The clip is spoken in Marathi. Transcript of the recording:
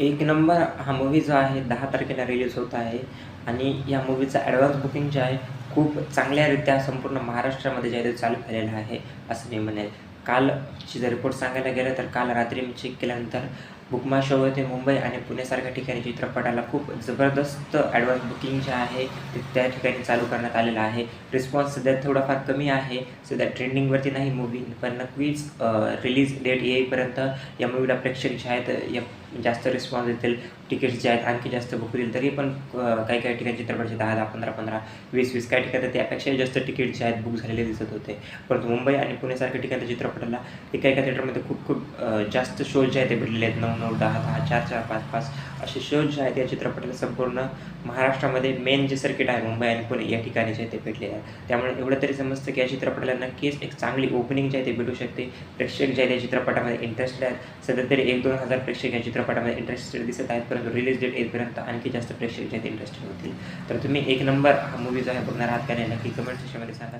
एक नंबर हा मूवी जो आहे दहा तारखेला रिलीज होत आहे. आणि या मूवीचा ॲडव्हान्स बुकिंग जे आहे खूप चांगल्यारित्या संपूर्ण महाराष्ट्रामध्ये जे आहे ते चालू झालेलं आहे असं मी म्हणेल. कालची जर रिपोर्ट सांगायला गेलं तर काल रात्री मी चेक केल्यानंतर बुकमा शो होते मुंबई आणि पुण्यासारख्या ठिकाणी चित्रपटाला खूप जबरदस्त ॲडव्हान्स बुकिंग जे आहे ते त्या ठिकाणी चालू करण्यात आलेलं आहे. रिस्पॉन्स सध्या थोडाफार कमी आहे. सध्या ट्रेंडिंगवरती नाही मूवी पण नक्कीच रिलीज डेट येईपर्यंत या मूवीला प्रेक्षक जे आहेत या जास्त रिस्पॉन्स देतील तिकीट्स जे आहेत आणखी जास्त बुक होतील तरी पण काही काही ठिकाणी चित्रपटाचे दहा दहा पंधरा पंधरा वीस वीस काही ठिकाणी त्यापेक्षाही जास्त तिकीट जे आहेत बुक झालेले दिसत होते. परंतु मुंबई आणि पुण्यासारख्या ठिकाणी चित्रपटाला एका एका थिएटरमध्ये खूप खूप जास्त शो जे आहेत ते भेटलेले आहेत. नऊ नऊ दहा दहा चार चार पाच पाच असे शोज जे आहेत या चित्रपटाला संपूर्ण महाराष्ट्रामध्ये मेन जे सर्किट आहे मुंबई आणि पुणे या ठिकाणी जे आहे ते भेटलेले आहे त्यामुळे एवढं तरी समजतं की या चित्रपटाला नक्कीच एक चांगली ओपनिंग जे आहे ते भेटू शकते. प्रेक्षक जे आहेत या चित्रपटामध्ये इंटरेस्टेड आहेत. सध्या तरी एक दोन हजार प्रेक्षक या चित्रपट चित्रपटामध्ये इंटरेस्टेड दिसत आहेत परंतु रिलीज डेट येईपर्यंत आणखी जास्त प्रेक्षक जे इंटरेस्टेड होतील तर तुम्ही एक नंबर हा मूवी जो आहे बघणार आहात का नाही नक्की कमेंट सेक्शनमध्ये सांगा.